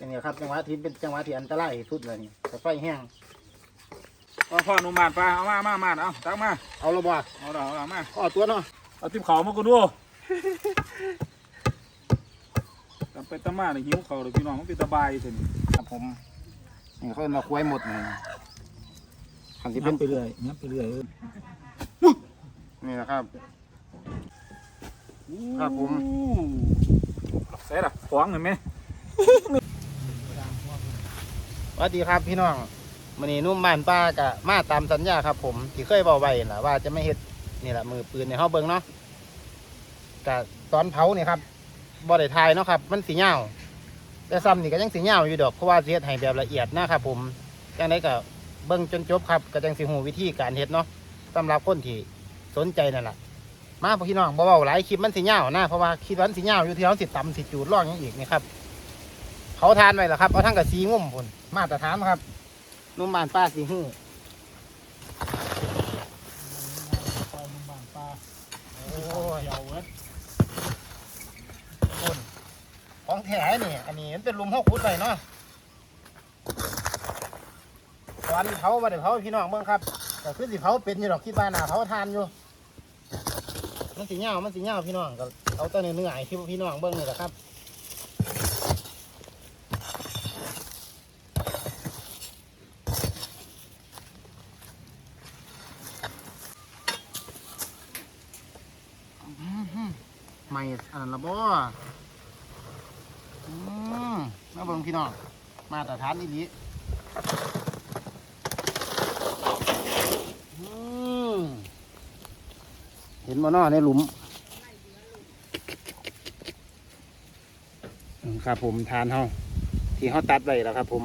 อย่างนี้ครับจังหวะที่เป็นจังหวะที่อันตรายที่สุดเลยนี่แต่ไฟแห้งเอาพ่อหนุ่มมาดปลาเอามามามาดเอาตักมาเอาระบาเอาดอกเอามาข้อตัวเนาะเอาทิมเขามากูดูตำไปตำมาเนี่ยหิวเขาเลยพี่น้องมันเป็นตะบายเถอะนี่ครับผมนี่เขาเอามาคุ้ยหมดเลยคันที่เป็เป็นนไปเรื่อยยับไปเรื่อยนี่นะครับครับผมใส่ละขวางเห็นไหมส วัสดีครับพี่น้องมันนี้นุ่มบ้านป้ากะมาตามสัญญาครับ ผมที่เคยบอกไว้นะว่าจะไม่เฮ็ดนี่แหละมือปืนในห้องเบิงเนาะกะตอนเผาเนี่ยครับบ่ได้ทายเนาะครับ มันสีเงาแต่ซ้ำนี่ก็ยังสีเงาอยู่ดอกเพราะว่าสิเฮ็ดให้แบบละเอียดนะครับผมจังไดก็เบิ่งจนจบครับก็จังสิหูวิธีการเฮ็ดเนาะสำหรับคนที่สนใจนั่นแหละมาพี่น้องบ่เว้าหลายคลิปมันสีเงาหนะเพราะว่าคลิปมันสีเงาอยู่ที่เราสิตำสิจูดร่องหยังอีกนี่ครับ เขาทานไว้แล้วครับเอาทั้งกับสีงุ่มพุ่นมาตรฐานครับนุ่มบานป้าสีหื้อโอ้ยพุ่นของแท้นี่อันนี้มันเป็นหลุมหกฟุตไปเนาะตอนเผามาเดี๋ยวเผาให้พี่น้องเบิ่งครับก็คือสิเผาเป็นอยู่ดอกคิดว่าหนาเผาทานอยู่มันสีเงามันสีเงาพี่น้องก็เอาแตัวเนื้อๆให้พี่น้องเบิ่งนี่แหละครับ ไม่อันนั้นละบ่อืมมาเบิ่งพี่น้อง มาตรฐานอีหลีอืมเห็นบ่นาะในหลุมอืมครับผมทานเฮาที่เฮาตัดไว้แล้วครับผม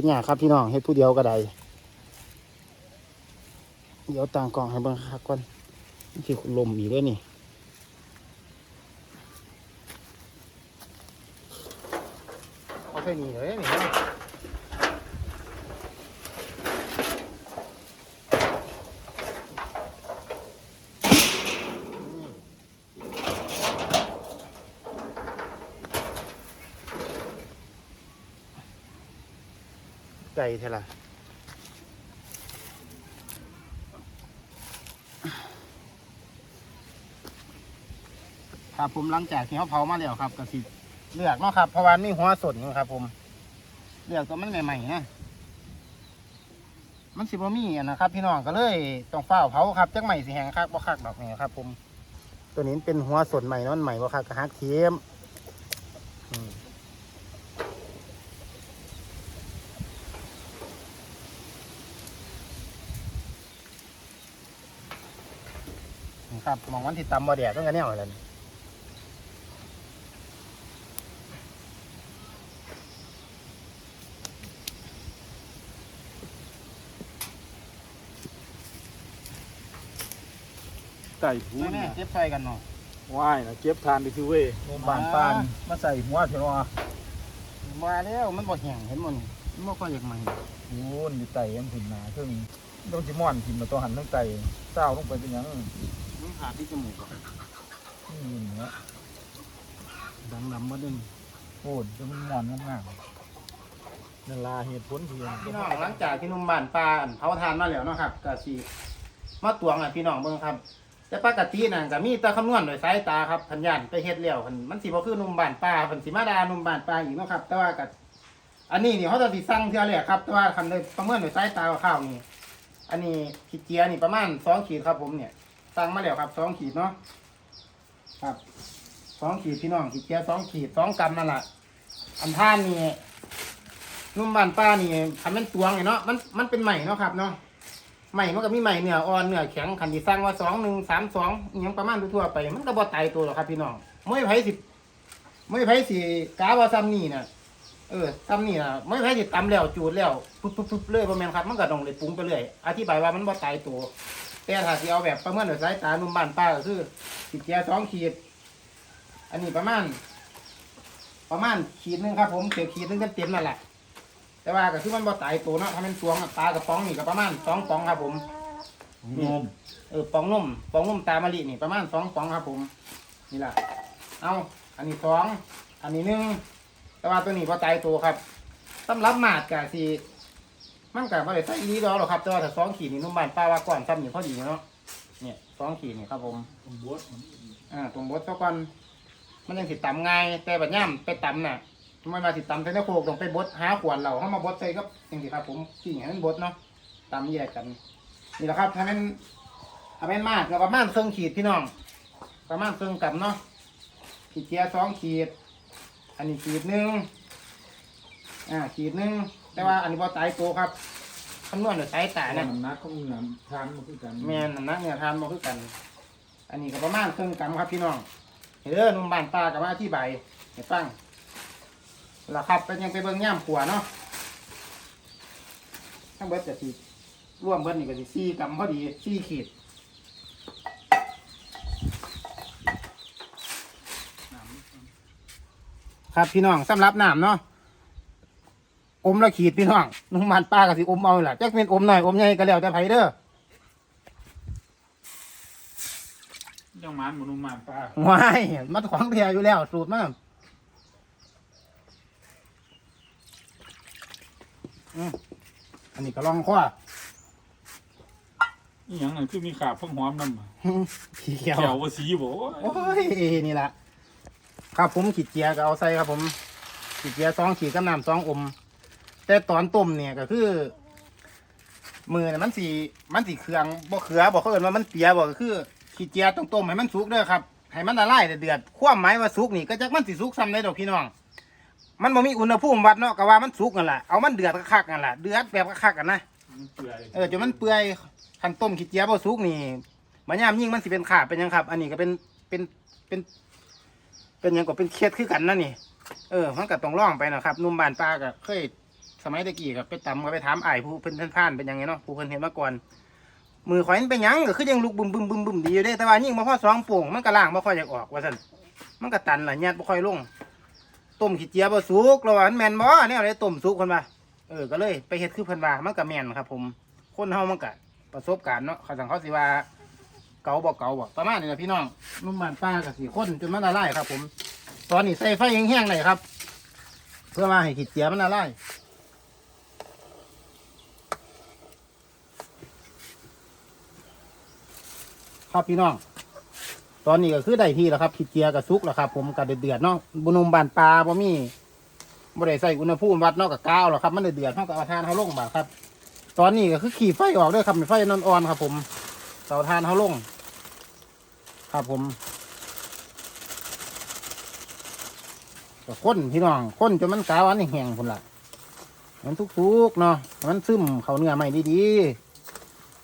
ฮ็ดยากครับพี่น้องเฮ็ดผู้เดียวก็ได้เดี๋ยวต่างกล่องให้เบิ่งคักก่อนนี่คือลมอีกด้วยนี่เอาแค่นี้เลยนี่ เนาะไก่เท่าไหร่ครับผมหลังจากที่เขาเผามาแล้วครับก็สิเลือกเนาะครับเพราะว่ามีหัวสดอยู่ครับ ผมเลือกตัวมันใหม่ๆนะมันสิบมีอันนะครับ พี่น้องก็เลยต้องเฝ้าเผาครับจักใหม่สิแหงคักบ่คักดอกนี่ครับ ผม ตัวนี้เป็นหัวสดใหม่เนอนใหม่บ่คักก็ฮักเทียม ครับมองวันที่ตำบ่แดดต้องกันแนวอะไรนี่ไก่หูแม่แม่เนี่ยเจ็บไฟกันเนาะว่ายนะเก็บทานไปซิเว้ยหนุ่มบานปานมาใส่หัวเถอะวะมาแล้วมันบ่แห้งเห็นมันมันบ่ค่อยอยากใหม่โอ้ยมีไต่ยังถึงหนาซึ่งต้องจิม่อนกินมาตัวหันต้องไต่เศร้าลงไปเป็นหยัง มันขาดที่จมูกอะนี่เนื้อดังดำมาดึงโอ้ยจะมันม่อนงามๆนั่นลาเหตุผลที่พี่น้องหลังจากที่หนุ่มบ้านปลาอั่นเผาทานมาแล้วเนาะครับก็สิมาตวงอะพี่น้องเบิ่งครับ แต่ปกติน่ะก็มีแต่คำนวณโดยสายตาครับพันยานไปเฮ็ดแล้วมันมันสิบ่คือหนุ่มบ้านปลาเพิ่นสิมาด่าหนุ่มบ้านปลาอีกเนาะครับ แต่ว่าก็อันนี้นี่เขาจะสิสั่งเทื่อแรกครับแต่ว่าคันได้ประเมินโดยสายตาคร่าวๆนี่อันนี้ขีดเจียนี่ประมาณสองขีดครับผมเนี่ย สั่งมาแล้วครับสองขีดเนาะครับสองขีดพี่น้องขีดเจียสองขีดสองกรัมนั่นแหละอันท่านนี่นุ่มบานป้านี่ทำเป็นตวงไงเนาะมันมันเป็นใหม่เนาะครับเนาะใหม่มันก็มีใหม่เนื้ออ่อนเนื้อแข็งขันที่สั่งว่าสองหนึ่งสามสองอหยังประมาณทั่วไป มันก็บ่ตายตัวหรอกครับพี่น้องไม่ไผสิไม่ไผสิกาว่าซ้ำนี่นะเออซ้ำนี่นะไม่ใช่ติดตำแล้วจูดแล้วปุ๊บปุ๊บปุ๊บเลยประมาณครับ มันก็ต้องเลยปรุงไปเรื่อยอธิบายว่ามันบ่ตายตัว แต่ถ้าสิเอาแบบประเมินโดยสายตาหนุ่มบ้านป้าก็คือขีดแก่สองขีด อันนี้ประมาณ ประมาณขีดหนึงครับผมเสียขีดหนึงเต็มๆนั่นแหละแต่ว่าก็คือมันบ่ตายตัวเนาะถ้ามันสวงอะปลากระป๋องนี่ก็ประมาณสองป๋องครับผมนมเออปองนุ่มปองนุ่มตามะลินี่ประมาณสองปองครับผม นี่แหละเอาอันนี้สองอันนี้หนึ่งแต่ว่าตัวนี้พอตายตัวครับสำหรับหมาดกะสี มันกะบ่ได้ใส่อีหลีดอหรอครับแต่ว่าถ้าสองขีดนี่นุ่มบานป้าว่าก่อนซ้ำนี่พอดีเนาะเนี่ยสองขีดนี่ครับผมผมบดอ่าตรงบดซะก่อนมันยังสิดตำง่ายแต่บัดย่ำไปตำน่ะมันมาสิดตำใส่ในโคกต้องไปบดหาขวานเราเข้ามาบดใส่ก็จริงสิครับ ผมกิ่งให้มันบดเนาะตำแยกกัน นี่แหละครับถ้ามันถ้ามันมากก็ประมาณเครื่องขีดพี่น้อง ประมาณเครื่องกับเนาะขีดเจียสองขีด อันนี้ขีดหนึ่งอ่าขีดหนึ่ง แต่ว่าอันนี้พอตายตัวครับคำนวณโดยสายตาแต่เนี่ยน้ำหนักของน้ำทานมันคือกันแม่นน้ำหนักเนี่ยทานมาคือกัน อันนี้ก็ประมาณเครื่องกำครับพี่น้องเห็นเด้อนุ่มบานตากับมาที่ใบเห็นตั้งแล้วครับเป็นยังไปเบิ่งย่ามขัวเนาะทั้งเบิดจะสีร่วมเบิดนี่ก็สิสี่กำพอดีสี่ขีดครับพี่น้องสำหรับน้ำเนาะ อมละขีดพี่น้องนุ่มบานป้าก็สิอมเอาแหละจักเป็นอมหน่อยอมใหญ่ก็แล้วแต่ไผเด้อยังมันหมูนุ่มมันปลาว้ายมันของเทียอยู่แล้ว สูตรมากอืมอันนี้ก็ลองข้ออีหยังนั่นคือมีขาบเพิ่งหอมน้ำอะขี้เกียวเขียวว่าสีบ่โอ้ยนี่แหละครับผมขีดเกียร์ก็เอาใส่ครับผมขีดเกียร์สองขีดกับน้ำสองอม แต่ตอนต้มเนี่ยก็คือ มือเนี่ยมันสีมันสีเครื่องบ่เขือบอกเขาเอินว่ามันเปียบอกก็คือขีดเกียร์ต้องต้มให้มันสุกเด้อครับให้มันละลายเดือดๆความหมายว่าสุกนี่ก็จักมันสิสุกซ้ำได้ดอกพี่น้อง มันบ่มีอุณหภูมิวัดเนาะก็ว่ามันสุกกันแหละเอามันเดือดคักๆกันแหละเดือดแบบคักๆกันนะมันเปื่อยเออจนมันเปื่อยคันต้มขี้เจี๊ยบเอาสุกนี่มันยามยิ่งมันสิเป็นขาบเป็นหยังครับ อันนี้ก็เป็นเป็นเป็นเป็นหยังก็เป็นเครียดคือกันนั่นนี่ เออมันก็ต้องล่องไปนะครับหนุ่มบ้านปลาก็เคย สมัยตะกี้ก็ไปตำก็ไปถามไอ้ายผู้เพิ่นท่านๆเป็นยังไงเนาะผู้เพิ่นเห็นมาก่อน มือข่อยมันเป็นหยังก็คือยังลุกบึมบึมบึมบึมดีอยู่เด้แต่ว่ายิ่งมาพอสองโป่งมันก็ล่างบ่ค่อยอยากออกว่าซั่นมันก็ตันล่ะญาติบ่ค่อยลงต้มขี้เจี๊ยบบ่สุกแล้วว่ามันแม่นบ่แนวไหนต้มสุกเพิ่นว่าเออก็เลยไปเฮ็ดคือเพิ่นว่ามันก็แม่นครับ ผม คนเฮามันก็ประสบการณ์เนาะเขาสั่งเขาสิว่าเก่าบอกเก่าบอกประมาณนี้แหละพี่น้องนุ่มบานป้ากับสีข้นจนมันละลายครับ ผม ตอนนี้ใส่ไฟแห้งๆเลยครับ เพื่อมาให้ขีดเจียมันละลาย ครับพี่น้อง ตอนนี้ก็คือได้ที่แล้วครับขีดเจียร์กับซุกแล้วครับ ผมกับเดือดๆเนาะบุนุมบานปลาบ่มีบ่ได้ใส่อุณหภูมิวัดเนาะกับกาวหรอกครับ มันเดือดๆเท่ากับเอาทานเขาลงบาดครับ ตอนนี้ก็คือขี่ไฟออกด้วยครับเป็นไฟนอนๆครับ ผมเตาทานเขาลง ครับผมก็ข้นพี่น้องข้นจนมันกาวันแห้งๆพุ่นละมันทุกๆเนาะมันซึมเขาเนื้อใหม่ดี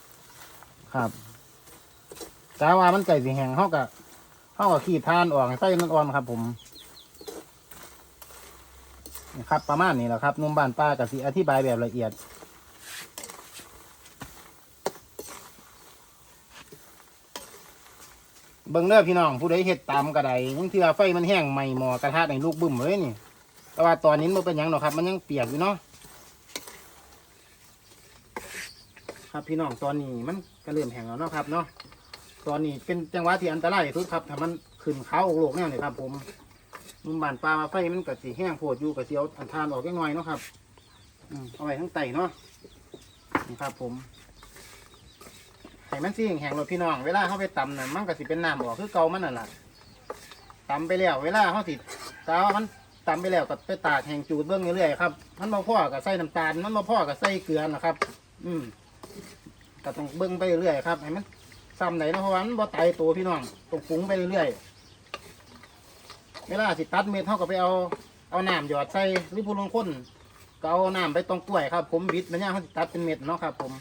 ๆครับ กาว่ามันไก่สีแห้งเขากับเขากับขีดทานออกให้ไส้นอ่อนครับ ผมนะครับประมาณนี้แหละครับนุ่มบานป้ากับสีอธิบายแบบละเอียดเบิ่งเด้อพี่น้องผู้ใดเฮ็ดตามกระไดยังเทื่อไฟมันแห้งใหม่หมอกระทะในลูกบึ้มเลยนี่ แต่ว่าตอนนี้มันเป็นยังหรอครับ มันยังเปียกอยู่เนาะครับพี่น้องตอนนี้มันก็เริ่มแห้งแล้วเนาะครับเนาะ ตอนนี้เป็นจังหวะที่อันตรายที่สุดครับถ้ามันขึ้นเขาโลกแนวนี่ครับ ผมมุมบานปลามาไฟมันก็สีแห้งโพดอยู่กับเสียวอันทานออกจักหน่อยเนาะครับอืมเอาไว้ทั้งไตเนาะนี่ครับ ผมให้มันสิแห้งๆเลยพี่น้องเวลาเขาไปตำน่ะมันก็สิเป็นน้ำออกคือเกามันนั่นแหละตำไปแล้วเวลาเขาสิตามันตำไปแล้วก็ไปตากแห้งจูดเบื้องเรื่อยๆครับมันมาพ่อกับใส่น้ำตาลมันมาพ่อกับใส่เกลือนะครับ อืมก็ต้องเบื้องไปเรื่อยๆครับให้มัน ซ้ำไหนนะเพราะว่ามันบ่ตายตัวพี่น้องต้องปรุงไปเรื่อยๆเวลาสิตัดเม็ดเขาก็ไปเอาเอาน้ำหยอดใส่หรือผู้ลงคนก็เอาน้ำไปตรงกล้วยครับ ผมบิดมันย่างเขาสิตัดเป็นเม็ดเนาะครับ ผม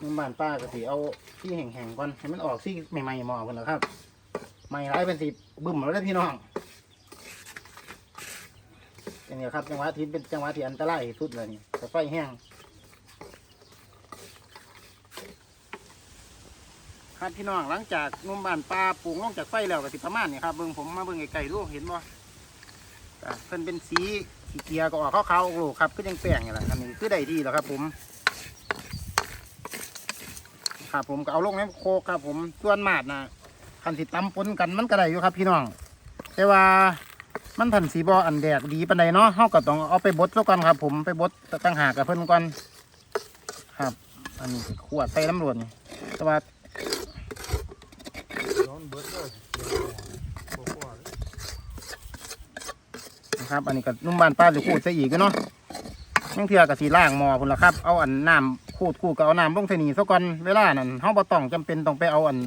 นุ่มบ้านป้าก็สิเอาที่แห้งๆก่อนให้มันออกที่ใหม่ๆหมอกันแล้วครับใหม่ร้ายเป็นสิบึ้มแล้วเด้พี่น้องอย่างเงี้ยครับจังหวะที่เป็นจังหวะที่อันตรายที่สุดเลยนี่แต่ไฟแห้ง ครับพี่น้องหลังจากนุ่มบานปลาปรุงลงจากไฟแล้วก็สิประมาณนี้ครับเบิ่งผมมาเบิ่งไกลๆดูเห็นบ่เพิ่นเป็นสีสีเกียก็ออกขาวๆโอ้ครับก็ยังแป้งนี่แหละอันนี้คือได้ดีแล้วครับ ผมครับผมก็เอาลงในโคกครับ ผมส่วนมาดนะคันสิตำปนกันมันก็ได้อยู่ครับ พี่น้อง แต่ว่ามันทันสีบออันแดกดีปานใดเนาะเฮาก็ต้องเอาไปบดซะก่อนครับ ผมไปบดตั้งหากกับเพิ่นก่อนครับ อันนี้ขวดใส่น้ำรวนี่แต่ว่า ย้อนเบิดเลยบ่พอเลย นะ ครับ อันนี้ก็นุ่มบานป้าหรือขูดใส่อีกเนาะยังเทื่อก็สีล่างหมอพุ่นละครับ เอาอันน้ำขูดขูดก็เอาน้ำลงใส่นี่ซะก่อนเวลานั้นเฮาบ่ต้องจำเป็นต้องไปเอาอัน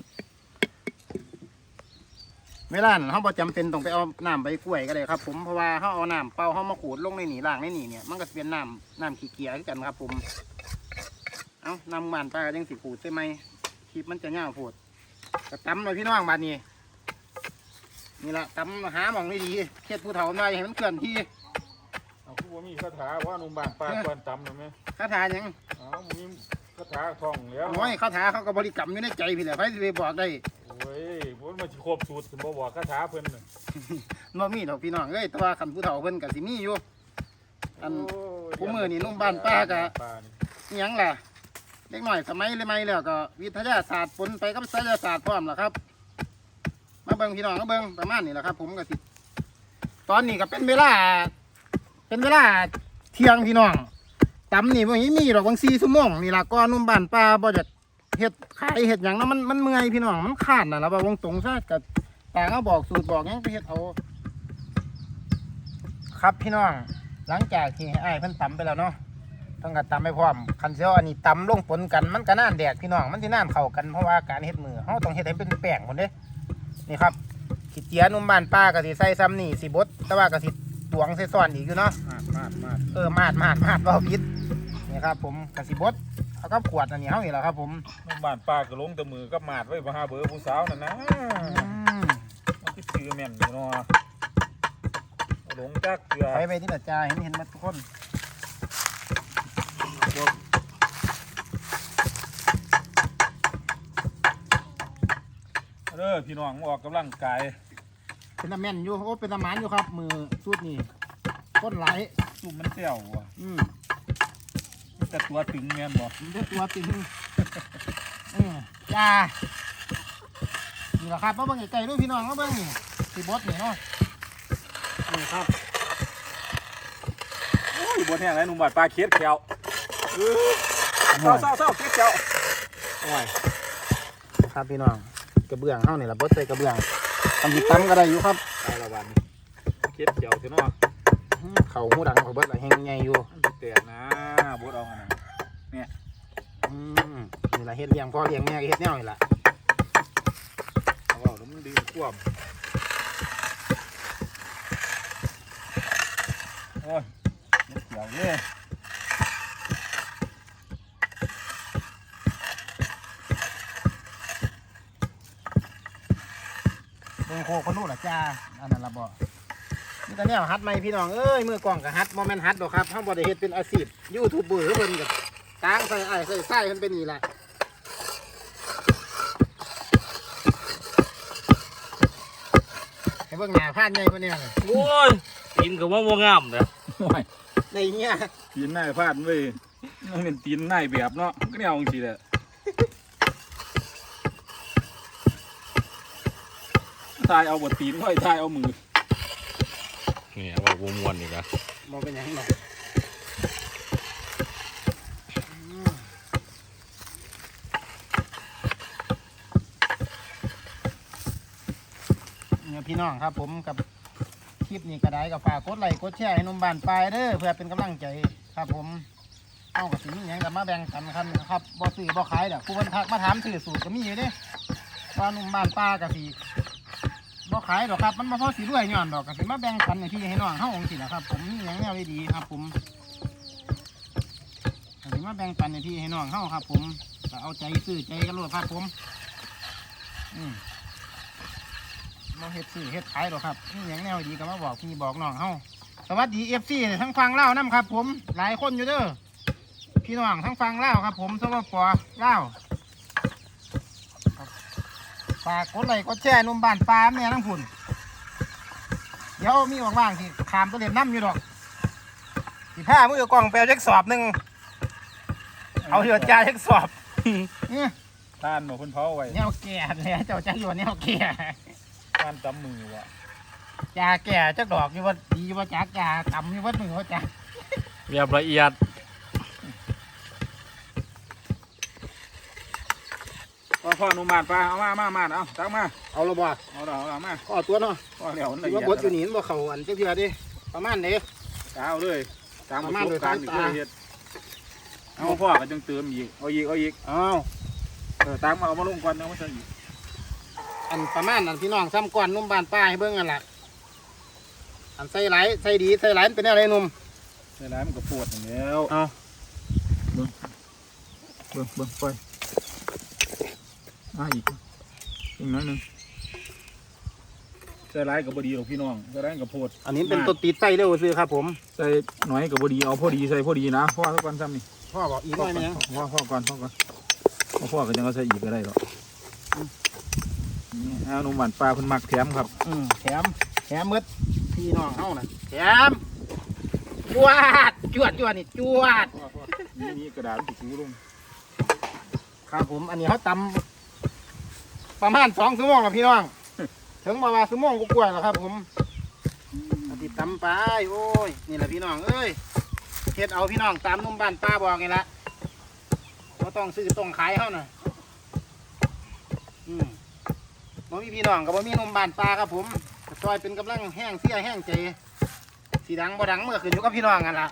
เวลานั้นเฮาบ่จำเป็นต้องไปเอาน้ำใบกล้วยก็ได้ครับ ผมเพราะว่าเฮาเอาน้ำเปล่าเฮามาขูดลงในนี่ล่างในนี่เนี่ยมันก็เป็นน้ำน้ำขี้เกียจกันครับ ผม เอาน้ำมันป้ายังสิขูดใช่ไหมคลิปมันจะยาวโพดก็ตำเลยพี่น้องบาดนี้ นี่ละตำหาหมองไม่ดีเฮ็ดผู้เฒ่าหน่อยให้มันเคลื่อนที่เอาคือว่ามีคาถาว่าหนุ่มบ้านป้าควรตำหรือไหมคาถาหยังอ้าวมีคาถาท่องแล้วโอ้ยคาถาเขาก็บริกรรมอยู่ในใจพี่แหละใครสิไปบอกได้โอ้ยบ่มาสิครบสูตรสิบ่บอกคาถาเพิ่นน่ะบ่มีดอกพี่น้องเอ้ยแต่ว่าคันผู้เฒ่าเพิ่นก็สิมีอยู่ อัน โยผู้มื้อนี่หนุ่มบ้านป้าก็ป้านี่อิหยังล่ะเล็กหน่อยสมัยเลยไหมแล้วก็วิทยาศาสตร์ปนไปกับไสยศาสตร์พร้อมล่ะครับ มาเบิ่งพี่น้องมาเบิ่งประมาณนี้แหละครับ ผมก็สิตอนนี้ก็เป็นเวลา เป็นเวลาเที่ยงพี่น้องตำนี่บ่มีมีดอกบาง4ชั่วโมงนี่ละก่อนนุ่มบานป้าบ่จะเฮ็ดขายเฮ็ดหยังเนาะมันมันเมื่อยพี่น้องมันขาดน่ะล่ะว่าวงตรงซะก็ต่างก็บอกสูตรบอกหยังไปเฮ็ดเอาครับพี่น้องหลังจากที่ให้อ้เพิ่นตำไปแล้วเนาะต้องกัดตำไปพร้อมคันเสียวอันนี้ตำลงปนกันมันก็น่านแดกพี่น้องมันสิน่านเข้ากันเพราะว่าการเฮ็ดมือเฮาต้องเฮ็ดให้เป็นแป้งคนเด้ นี่ครับขี้เจียนุ่มบ้านป้าก็สิใส่ซ้ำนี่สิบดแต่ว่าก็สิตวงใส่ซ้อนอีกอยู่เนาะมาดมาดมาดเออมาดมาดมาดเบาพิษนี่ครับ ผมกสิบดเอากับขวดอันนี้เฮานี่แหละครับ ผมหนุ่มบ้านป้าก็ลงแต่มือกับมาดไว้บ่หาเบอร์ผู้สาวนั่นนะอืมมันสิชื่อแม่นอยู่เนาะหลงจักเกลือไปไปที่ละจาเห็นเห็นหมาทุกคน เด้อพี่น้องมาออกกำลังกายเป็นตะแม่นอยู่โอ้เป็นตะหมานอยู่ครับ มือสุดนี่ก้นไหลซุ่มมันเซี่ยวว่ะอืมมีแต่ตัวตึงแม่นบ่มันได้ตัวติงอืมจ้านี่แหละครับมาเบิ่งไก่ๆด้วยพี่น้องมาเบิ่งนี่สีบดนี่เนาะนี่ครับโอ้ยบ่แห้งแล้วหนุ่มบ้านป้าเคียดแขวเออเศร้าเศร้าเศร้าเคียดแขวโอ้ยครับพี่น้อง กระเบื้องเฮานี่ล่ะบดใส่กระเบื้องทำหิตั้มก็ได้อยู่ครับตายละวันเคียดแขวเถอะเนาะอืมเขาหูดังเขาเบิดละแหงใหญ่อยู่มันสิแตกนะบ่เอาอันนั้นอืมนี่ล่ะเฮ็ดเลี้ยงพ่อเลี้ยงแม่ก็เฮ็ดแนวนี่ล่ะเอาเอาแล้วมันดึงควบโอ้ยเคียดแขวเด้อ เบิ่งโคคนนู้นล่ะจ้าอันนั้นล่ะบ่นี่แต่แนวฮัดใหม่พี่น้องเอ้ยมือกล้องก็ฮัดบ่แม่นฮัดดอกครับเฮาบ่ได้เฮ็ดเป็นอาชีพยูทูบเบอร์เพิ่นก็ตางใส่อ้ายใส่ไส้เพิ่นเป็นนี่ล่ะให้เบิ่งหน้าผ่านใหญ่กว่านี้เลยโอ้ยตีนก็ว่าบ่งามนะโอ้ยในเงี้ยตีนนายพลาดเว้ยมันเป็นตีนนายแบบเนาะก็แนวจังซี่แหละ ทายเอาบทตีนไว้ทายเอามือเนี่ยว่าบ่ม่วนนี่กะมองเป็นหยังไงเนี่ยพี่น้องครับผมกับคลิปนี้ก็ได้ก็ฝากกดไลค์กดแชร์ให้หนุ่มบ้านปลายเด้อเพื่อเป็นกำลังใจครับผมเอากับสิมีหยังกับมาแบ่งกันครับครับบ่ซื้อบ่ขายเด้อผู้คนทักมาถามซื้อสูตรก็มีอยู่เด้ว่าหนุ่มบ้านปลาก็สิ บ่ขายดอกครับ มันมาพอสิรวยย้อนดอกก็สิมาแบ่งปันให้พี่ให้น้องเฮาองสินะครับ ผมมีหยังแนวดีๆครับ ผมก็สิมาแบ่งปันให้พี่ให้น้องเฮาครับ ผมก็เอาใจซื้อใจกันโลดครับ ผมอืมมาเฮ็ดซื้อเฮ็ดขายดอกครับมีหยังแนวดีก็มาบอกพี่บอกน้องเฮาสวัสดี FC ทั้งฟังเล่านํครับ ผมหลายคนอยู่เด้อพี่น้องทั้งฟังเล่าครับ ผมสวัสดีเล่า ฝากกดไลค์กดแชร์หนุ่มบ้านปลาแม่ทั้งพุ่นเดี๋ยวมีว่างๆที่ขามตัวเรียนน้ำอยู่ดอกสิผ้ามือกล่องแปลเช็คสอบหนึ่งเอาเหือดจ่าเช็คสอบเนี่ยทานบอกคนเผาไว้แนวแก่เลยเจ้าจักอยู่ว่าแนวแก่ทานจำมือว่ะยาแก่จักดอกอยู่ว่าดีว่าจักยาตำอยู่ว่ามือว่าจักเรียบละเอียด พ่อพ่อหนุ่มบานปลาเอามามามาเอาตักมาเอาละบ่เอาเราเอามาข้อตัวเนาะพ่อเดี๋ยวมันถืละอเอีว่ายบดดอยู่นี่มันบ่เข้าอันจักเทื่อเดิประมาณนี้เอาเลยตามประมามาณโดโดยยกาสารยอีกตาเลยเฮ็ดเอาพ่อก็จังเติมอีกเอาอีกเอาอีกเอาเออตามมาเอามาลงก่อนเอามาใส่อีกอันประมาณอันพี่น้องซ้ำก้อนนุ่มบานป้าให้เบิ่งกันล่ะอันใส่หลายใส่ดีใส่หลายมันเป็นอะไรหนุ่มใส่ร้ายมันก็ปวดอย่างแล้วเอาเบิ่งเบิ่งไป มาอีกอีกน้อยหนึงใส่ร้ายกับบดีหรอกพี่น้องใส่ร้ายกับโพดอันนี้เป็นตัวติดไส้เร็วซื้อครับผม ใส่หน่อยกับบดีเอาพอดีใส่พอดีนะพ่อทุกคนซ้ำนี่พ่อบอกอีกหน่อยไหมยังพ่อพ่อก่อนพ่อก่อนพ่อพ่อก็ยังเอาใส่อีกก็ได้หรอกนี่เอาหนุ่มหวานปลาเพิ่นมักแถมครับอืมแถมแถมหมืดพี่น้องเฮาน่ะแถมจวดจวดจวดนี่จวด นี่นี่กระดาษติดหูลงครับผมอันนี้เขาตำ ประมาณสองชั่วโมงแล้วพี่น้อง ถึงมาว่าชั่วโมงกว่าๆแล้วครับ ผมอันนี้ตำไปโอ้ยนี่แหละพี่น้องเอ้ยเฮ็ดเอาพี่น้องตามนุ่มบ้านป้าบอกไงละก็ต้องซื้อต้องขายเขาน่ะอืมบ่มีพี่น้องกับบ่มีนุ่มบ้านป้าครับผมซอยเป็นกำลังแห้งเสียแห้งใจสีดังบ่ดังเมื่อขึ้นอยู่กับพี่น้องกันละ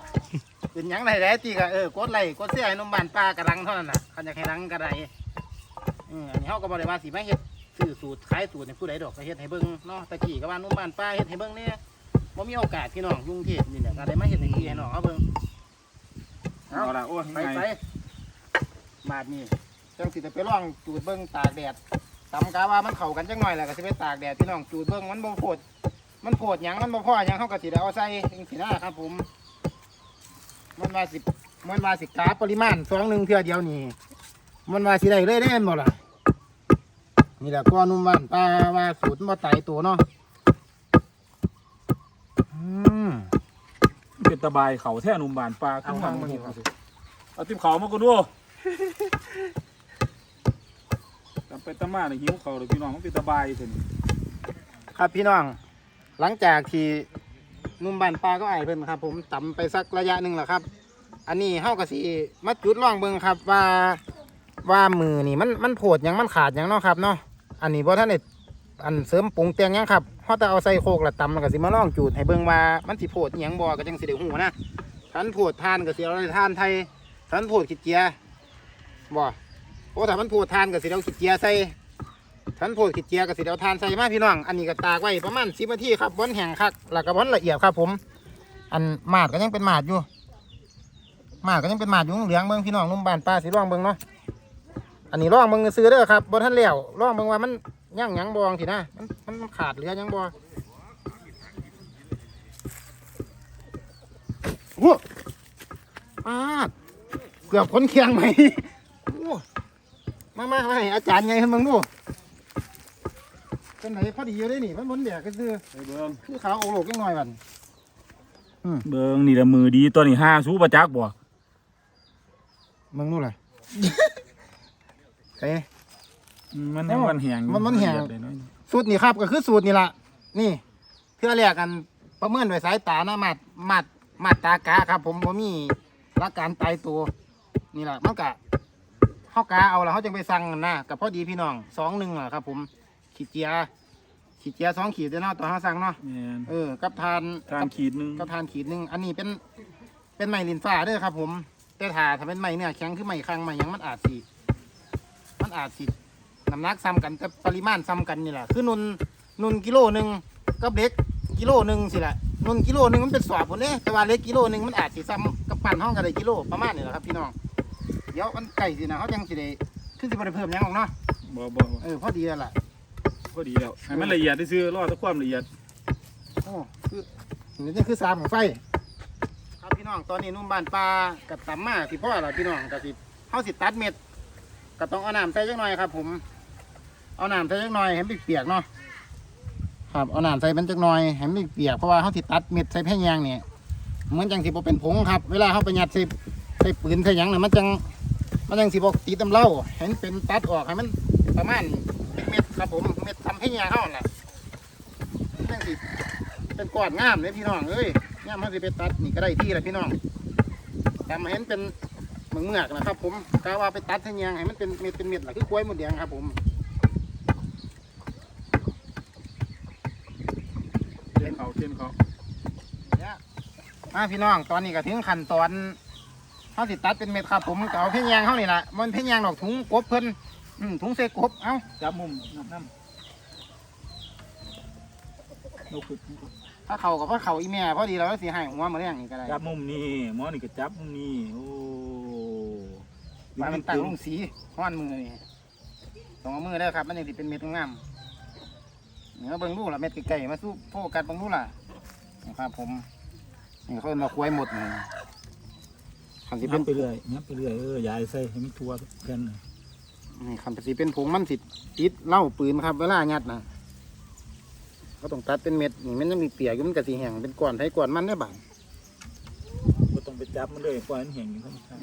เป็นยังไงได้ตีก็เออกดไลค์กดเสียนมบ้านป้ากระดังเท่านั้นน่ะคันอยากให้ดังกระได อืมอันนี้เฮาก็บ่ได้ว่าสิมาเฮ็ดซื้อสูตรขายสูตรให้ผู้ใดดอกก็เฮ็ดให้เบิ่งเนาะตะกี้ก็ว่านมบ้านป้าเฮ็ดให้เบิ่งเนี่ยบ่มีโอกาสพี่น้องยุ่งเทพนี่แหละก็ได้มาเฮ็ดให้พี่ให้น้องเอาเบิ่งเอาละโอ้ยไปไงไปบาดนี้จังสิจะไปลองจูดเบิ่งตากแดดตำกะว่ามันเข้ากันจังหน่อยแหละก็สิไปตากแดดพี่น้องจูดเบิ่งมันบ่โพดมันโพดหยังมันบ่พอหยังเฮาก็สิได้เอาใส่จังซี่นะครับผม มันว่าสิมันว่าสิกาปริมาณสองหนึ่งเทื่อเดียวนี่มันว่าสิได้เลยได้แม่นบ่ล่ะ นี่แหละก้อนนุ่มบ้านปลาว่าสูตรบ่ไตตัวเนาะอืมเป็นตะบายเขาแท่หนุ่มบานปลาเอาขึ้นมาเอามาเอาติมเขามากูดูตำไปตำมาเนี่ยหิวเขาเลยพี่น้องมันเป็นตะบายเถอะนี่ครับพี่น้อง หลังจากที่นุ่มบ้านปลาก็ไอายเพิ่นครับ ผมตำไปสักระยะหนึ่งแล้วครับ อันนี้เฮาก็สิมาจุดลองเบิ่งครับว่าว่ามือนี่มันมันโผดหยังมันขาดหยังเนาะครับเนาะ อันนี้บ่ท่านได้อันเสริมปรุงแต่งยังครับเฮาแต่เอาใส่โคกและตำแล้วก็สิมาลองจูดให้เบิ่งว่ามันสิโผดหยังบ่ก็จังสิได้ฮู้นะทันโผดทานก็สิเอาทานไทยทันโผดขี้เกียบ่โอ้ถ้ามันโผดทานก็สิเอาขี้เกียใส่ทันโผดขี้เกียก็สิเอาทานใส่มาพี่น้อง อันนี้ก็ตากไว้ประมาณ10นาทีครับบ่แห้งคักแล้วก็บ่ละเอียดครับผม อันมาดก็ยังเป็นมาดอยู่มาดก็ยังเป็นหมาดอยู่เหลืองเบิ่งพี่น้องนุ่มบานปลาสีร่องเบิ่งเนาะ อันนี้ร่องเบิ่งซื้อเด้อครับบ่ทันแล้วร่องเบิ่งว่ามันย่างหยังบองสินะมันมันมันขาดเหลือหยังบ่โอ้ปาดเกือบคนเคียงไหมโอ้มามามาให้อาจารย์ไงให้มึงดูเป็นไหนพอดีอยู่ได้นี่มันบนแดกก็คือไปเบิ่งคือขาวโอโลกยังหน่อยบันเบิ่งนี่ละมือดีตัวนี้ห้าสู้ประจักษ์บ่มึงนู่นเลย เฮ้ยอืมมันยังมันแหงอยู่มันมันแห้ง ละเอียดเลยเนาะสูตรนี่ครับก็คือสูตรนี่ละนี่เพื่อแรกกันประเมินไว้สายตานะมาดมาดมาดตากาครับ ผมผมมีหลักการตายตัวนี่แหละมันกะเขากาเอาแล้วเขาจึงไปสั่งกันนะกับพอดีพี่น้องสองหนึ่งอะครับ ผมขีดเจียขีดเจียสองขีดเด้อเนาะตอนเขาสั่งเนาะแม่นเออกับทานทานขีดหนึงกับทานขีดหนึ่งอันนี้เป็นเป็นไม้ลินฟ้าเด้อครับ ผมแต่ถ้าถ้าเป็นไม้เนี่ยแข็งคือไม้คางไม้หยังมันอาจสิ มันอาจสิน้ำหนักซ้ำกันแต่ปริมาณซ้ำกันนี่แหละคือนุนนุนกิโลหนึ่งกับเล็กกิโลหนึ่งสิแหละนุนกิโลหนึ่งมันเป็นสอบหมดเลยแต่ว่าเล็กกิโลหนึ่งมันอาจสิซ้ำกับปั่นห้องกันเลยกิโลประมาณนี้แหละครับพี่น้องเดี๋ยวมันไก่สินะเขายังสิได้คือสิบ่ได้เพิ่มหยังหรอกเนาะบ่บ่บ่เออพอดีแล้วล่ะพอดีแล้วให้มันละเอียดที่ซื้อรอดทุกความละเอียดโอ้คือนี่คือสามของไฟครับพี่น้องตอนนี้นุ่มบ้านปลากับตำมาที่พ่อเราพี่น้องกับสิเฮาสิตัดเม็ด ก็ต้องเอาน้ำใส่จักหน่อยครับผม เอาน้ำใส่จักหน่อยให้มันเปียกๆเนาะ ครับ เอาน้ำใส่มันจักหน่อยให้มันเปียกเพราะว่าเฮาสิดตัดเม็ดใส่แผ่ยางเนี่ยเหมือนจังสิบเป็นผงครับ เวลาเฮาไปยัดใส่ใส่ปืนใส่หยังเนี่ยมันจัง มันยังสิบตีตำเล่าเห็นเป็นตัดออกให้มันประมาณเป็นเม็ดครับผม เม็ดทำให้ยาเข้าน่ะมังสิเป็นกอนงามเลยพี่น้องเอ้ยงามเขาสิไปตัดนี่ก็ได้ที่แล้วพี่น้องแต่มาเห็นเป็น เหมืองเมือกนะครับ ผมกะว่าไปตัดให้ยางให้มันเป็นเม็ดเป็นเม็ดล่ะคือกล้วยหมดแดงครับผมเทียนเขาเทียนเขามาพี่น้องตอนนี้ก็ถึงขั้นตอนเขาสิตัดเป็นเม็ดครับ ผมก็เอาเพียงยางเขานี่แหละมันเพียงยางดอกถุงกบเพิ่นอืมถุงเสกบเอ้าจับมุมน้ำน้ำนกขึ้นถ้าเขากับพ่อเขาอีแม่พอดีเราก็สิให้หัวมาเลี้ยงอีกก็ได้จับมุมนี่หมอนี่ก็จับมุมนี่โอ้ ปลามันตั้งลงสีห้อนมือนี่ต้องเอามือได้อครับ มันยังสิเป็นเม็ดงามเนื้อเบิ่งดูล่ะเม็ดไก่ๆมาสู้โฟกัสเบิ่งดูล่ะนะครับผมนี่เขาเอิ้นมาควายหมดนี่คันสิยัเป็บนไปเรื่อยยับไปเรื่อยเออยายใส่ให้มันทั่วแผ่นน่ะนี่คันสิเป็นผงมันสิติดเหล้าปืนครับ เวลางัดนะเขาต้องตัดเป็นเม็ดนี่มันยังมีเปียกอยู่มันก็สิแห้งเป็นก้อนไทก้อนมันได้อบ่าก็ต้องไปจับมันเลยปล่อยมันแห้งอยู่ธรรมชาติ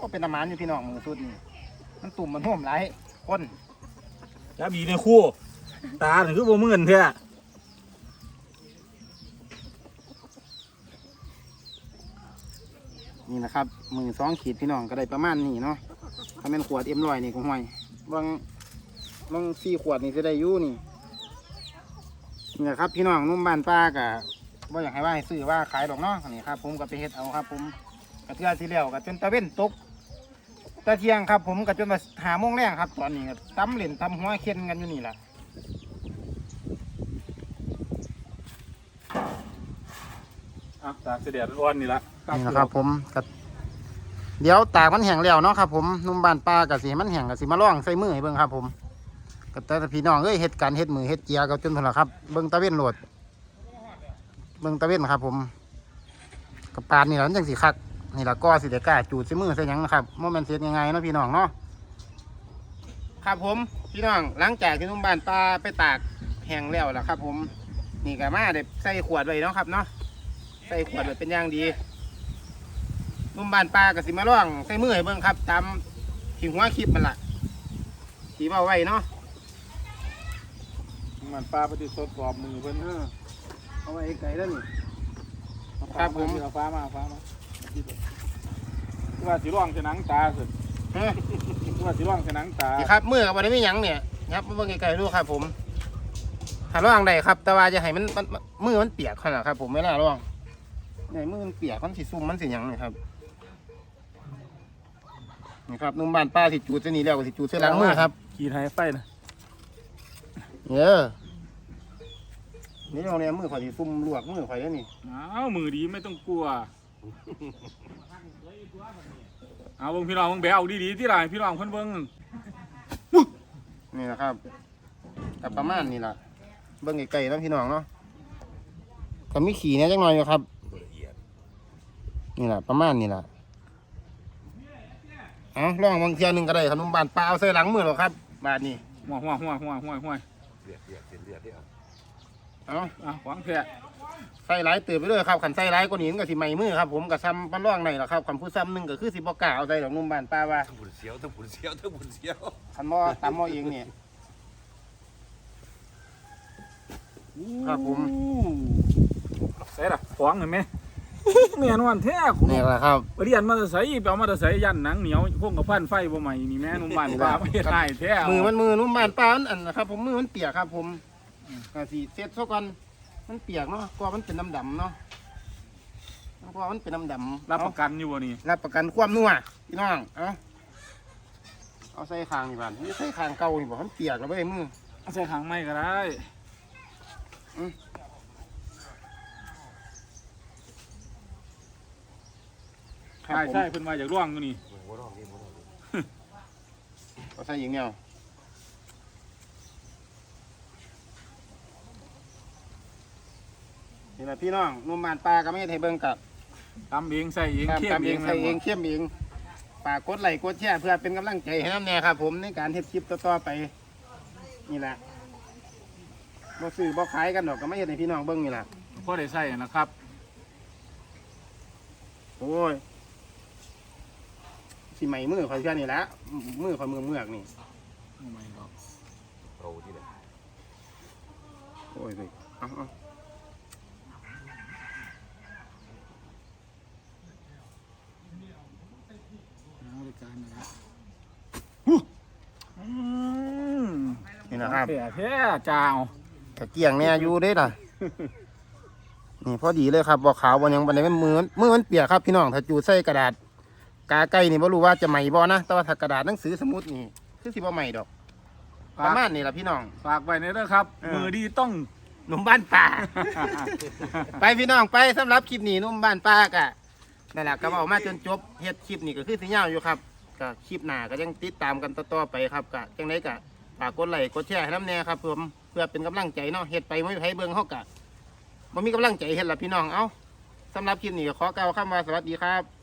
ก็เป็นอาหารอยู่พี่น้องมือสุดนี่มันตุ่มมันห่วมหลายคนจับอีในคู่ ตาถึงคือบ่มื่นแท้นี่นะครับ มือสองขีดพี่น้องก็ได้ประมาณนี้เนาะถ้าเป็นขวดเอ็มลอยนี่ก็ห่วยบางบางสี่ขวดนี่จะได้อยู่นี่นี่แหละครับพี่น้องนุ่มบ้านป้ากะว่าอยากให้ว่าให้ซื้อว่าขายดอกเนาะนี่ครับผมก็ไปเฮ็ดเอาครับ ผมกระเทือที่แล้วก็จนตะเว้นตก ตะเที่ยงครับ ผมก็จนมาหาโมงแรงครับ ตอนนี้ก็ตำเหรียญตำหัวเค็นกันอยู่นี่แหละอะตากเสด็จอ่อนนี่ละนี่นะครับ ผมก็เดี๋ยวตากมันแห้งแล้วเนาะครับผมนุ่มบานปลากะสิให้มันแห้งกะสิมาล่องใส่มือให้เบิ่งครับ ผมก็แต่พี่น้องเอ้ยเฮ็ดการเฮ็ดมือเฮ็ดเจียก็จนพุ่นละครับ เบิ่งตะเว้นโหลดเบิ่งตะเว้นครับ ผมกับปานนี่แหละมันจังสิคัก นี่ละก็สิได้กล้าจูดใส่มือใส่หยังนะครับโมเมนต์เฮ็ดยังไงเนาะพี่น้องเนาะครับผมพี่น้องหลังจากที่นุ่มบานปลาไปตากแห้งแล้วล่ะครับ ผมนี่ก็มาได้ใส่ขวดไว้เนาะครับเนาะใส่ขวดไว้เป็นอย่างดีนุ่มบานปลากับสิมาล่องใส่มือให้เบิ่งครับ ตามที่หัวคลิปมันละที่เอาไว้เนาะมันปลาปฏิสดกรอบมือเพิ่นเออเอาไว้ไกลแล้วนี่ครับผมเอาฟ้ามาเอาฟ้ามา ว่าสิร่องใส่หนังตาสุดเออว่าสิร่องใส่หนังตานี่ครับมือกับวันนี้ไม่ยั้งเนี่ยครับมาเบิ่งไกลๆดูครับ ผมหาล่องได้ครับ แต่ว่าจะให้มันมันมันมือมันเปียกขนาดครับ ผมไม่น่าล่องเนี่ยมือมันเปียกมันสิซุ่มมันสิหยังนี่ครับนี่ครับนุ่มบานปลาสิจูดเส้นนี้แล้วก็สิจูดเส้นหลังมือครับขี่ไทยไฟนะเออนี่ตรงเนี้ยมือข่อยสิซุ่มลวกมือข่อยแล้วนี่อ้าวมือดีไม่ต้องกลัว เอาเบิ่งพี่น้องเบิ่งแบเอาดีๆที่ไรพี่น้องเพิ่นเบิ่งนี่แหละครับกับประมาณนี่แหละเบิ้งไก่ๆแล้วพี่น้องเนาะก็มีขี่เนี่ยจังหน่อยอยู่ครับ นี่แหละประมาณนี่แหละเอาลองบางเทียหนึ่งก็ได้ขนมบานปลาเอาใส่หลังมือหรอกครับ บาทนี่หัวหัวหัวหัวหัวหัวเอาอะขวางแพะใส่หลายเติบไปด้วยครับขันใส่หลายก็หนีมันก็สิไหม้มือครับผมกับซ้ำปั้นร่องในหรอกครับขันผู้ซ้ำหนึ่งก็คือสิบกล้าเอาใส่ดอกนุ่มบานปลาว่าทั้งบุญเสียวทั้งบุญเสียวทั้งบุญเสียวขันหม้อตำหม้อเองเนี่ยครับผมใส่ละขวางเห็นไหมเมียนวันแท้คุณนี่แหละครับเรียนมาแต่ใส่ไปเอามาแต่ใส่ยันหนังเหนียวพวกกับพันไฟบ่ใหม่นี่แม่นุ่มบ้านปลาไม่ได้แท้มือมันมือนุ่มบานปลาอันอันนะครับผมมือมันเปียกครับผม ก็สีเซ็ตซะก่อนมันเปียกเนาะกลัวมันเป็นดำๆเนาะกลัวมันเป็นดำๆรับปเอาระกันอยู่บ่นี่รับประกันความนัวพี่น้องเอาเอาใส่คางนี่บ้านนี่ใส่คางเก่านี่บอกมันเปียกแล้วเว้ยมือใส่หางไม้ก็ได้ครับใช่ผมใช่เพิ่นมาจากร่วงอยู่นี่เอาใส่อย่างเดีย นี่แหละพี่น้องนุ่มบานปลาก็ไม่ให้เบิ่งกับตำเองใส่เองครับเคี่ยมทำเอเองงใส่เองเข้มเองฝากกดไลค์กดแชร์เพื่อเป็นกำลังใจให้น้ำแน่ครับ ผมในการเฮ็ดคลิปต่อๆไป นี่แหละบ่ซื้อบ่ขายกันดอกก็ไม่เห็นให้พี่น้องเบิ่งนี่ล่ะพอได้ใส่นะครับโอ้ยสิไหมมือข่อยเชื่อนี่แหละมือข่อยมือเมือกนี่โอ้ไม่ดอกโตที่เลยโอ้ยเว้ยเอาเอาเอารายการนะครับ นี่นะครับเท่เท่จาวกะเกี่ยงเนี่ยอยู่เด้ล่ะ นี่พอดีเลยครับบ่ขาวบ่หยังบ่ได้มันมือมันมือมันเปียกครับพี่น้องถ้าจูดใส่กระดาษ กาไก่นี่บ่รู้ว่าจะไหมบ่นะแต่ว่าถ้ากระดาษหนังสือสมุดนี่คือสิบ่ไหมดอกประมาณนี้ล่ะพี่น้องฝากไว้ในเด้อครับเออมือดีต้องหนุ่มบ้านป่า ไปพี่น้องไปสำหรับคลิปนี้หนุ่มบ้านป่ากะนั่นแหละก็เอามาจนจบเฮ็ดคลิปนี้ก็คือสิยาวอยู่ครับก็คลิปหน้าก็ยังติดตามกันต่อๆไปครับก็จังไดก็ ฝากกดไลค์กดแชร์ให้น้ำแน่ครับผมเพื่อเป็นกำลังใจเนาะเฮ็ดไปไม่มีใครเบิ่งเฮากะบ่มีกำลังใจเฮ็ดล่ะพี่น้องเอ้าสำหรับคลิปนี้ก็ขอกล่าวคำว่าสวัสดีครับ